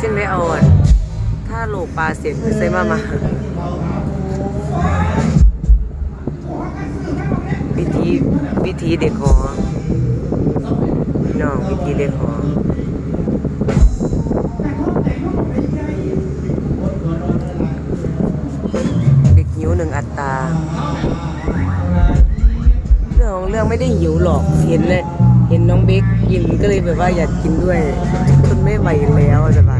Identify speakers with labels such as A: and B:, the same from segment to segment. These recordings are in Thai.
A: จินไม่เอาอะถ้าโลปลาเสร็จใส่มามาวิธีวิธีเด็กหอพี่น้องวิธีเด็กหอ ไม่ได้หิวหรอกเห็นเลยเห็นน้องเบคกินก็เลยแบบว่าอยากกินด้วยทนไม่ไหวแล้วจะบา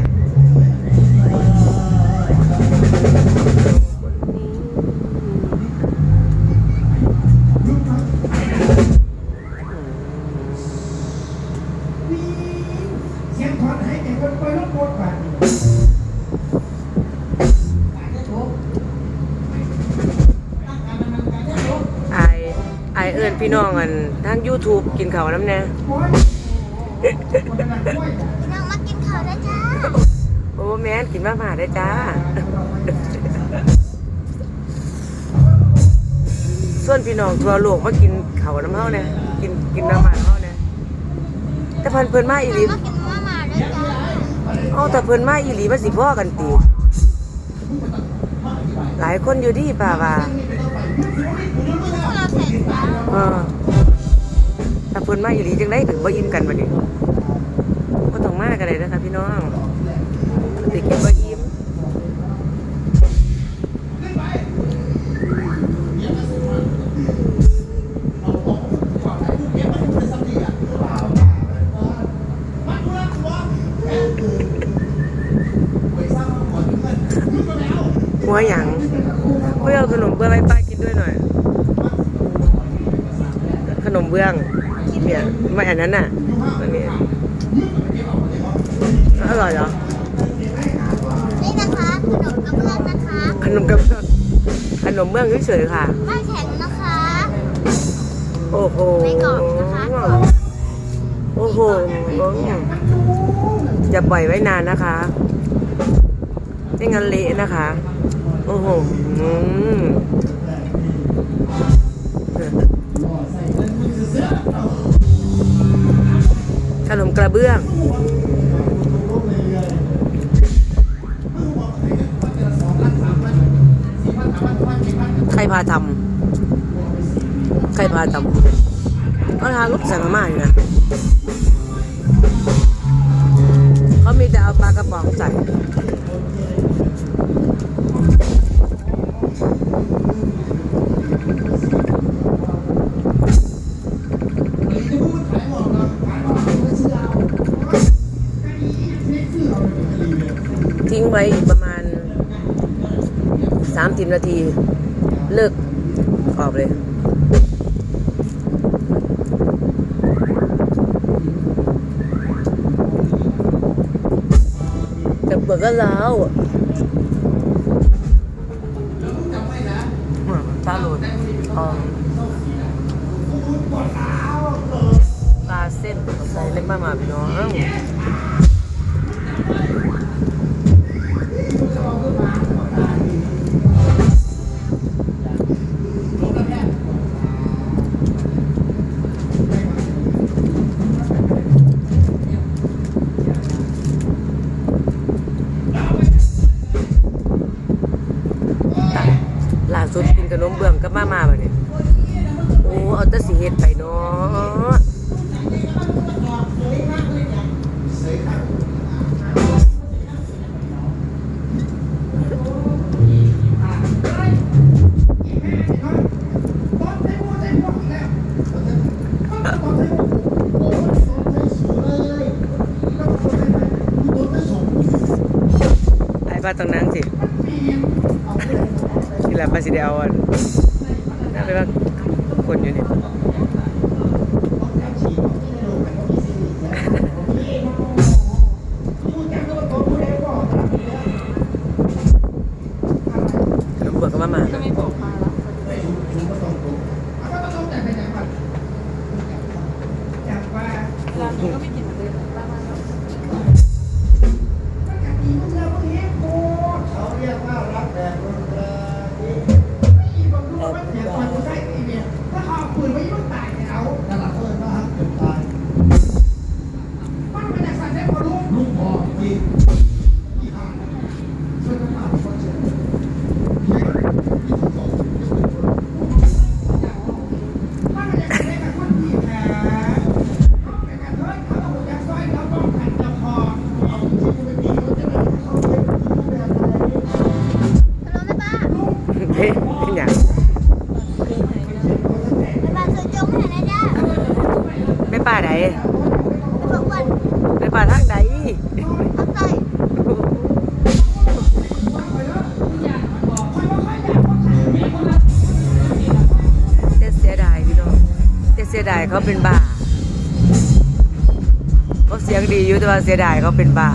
A: ไอายเอิญพี่น้องอันทั้ง YouTube กินข้าวน้ำแน่
B: น้องมากินข้าวได้จ้า
A: โอ้แม่นกินมาผ่าได้จ้า ส่วนพี่น้องทั่วโลกมากินข้าวน้ำเฮาเนี่ยกินกินน้ำมันเฮาเนี่ยแต่เพิ่นเพิ่นมาอีหลี
B: มากินมาม่าได้จ้า
A: เอาแต่เพิ่นมาอีหลีมันสิพ่อกันตีหลายคนอยู่ดีป่าว่า
B: พวกเราใส่จ้า
A: เออถ้าเพิ่นมาอีหลีจังได้ถึงบ่อิ่มกันบัดนี้ก็ต้องมากันเลยนะคะพี่น้องสิดกินบ่อิ่มหัวหยังไม่อเอาขนมเบื้องให้ป้ากินด้วยหน่อย นมเบื้องเนี่ยไม่อันนั้นน่ะอันนี้อร่อยเหรอ
B: นี่นะคะขนมกระเบื้องนะคะ
A: ขนมกับขนมเบื้องเฉยๆค่ะ
B: ไม่แข็งนะคะ
A: โอ้โห
B: ไม่กรอบนะคะ
A: โอ้โหอย่าปล่อยไว้นานนะคะไม่งั้นเละนะคะ โอ้โห อืม ขนมกระเบื้องใครพาทำใครพาทำก็ทาลูกสั่งมาอยู่นะเขามีแต่เอาปลากระป๋องใส่ 30นาที เลิกออกเลยแต่เปิดก็แล้วชาโรดปลาเส้นใส่เล็กมากมาพี่น้อง กับมามาแบบนี้โอ้เอาแต่สีเฮ็ดไปเนาะไอ้บ้าตรงนั้นสิทีหละป้าสิได้เอาอัน น่าไปว่าคนอยู่นี่ เสียดายเขาเป็นบ้าเขาเสียงดีอยู่แต่ว่าเสียดายเขาเป็นบ้า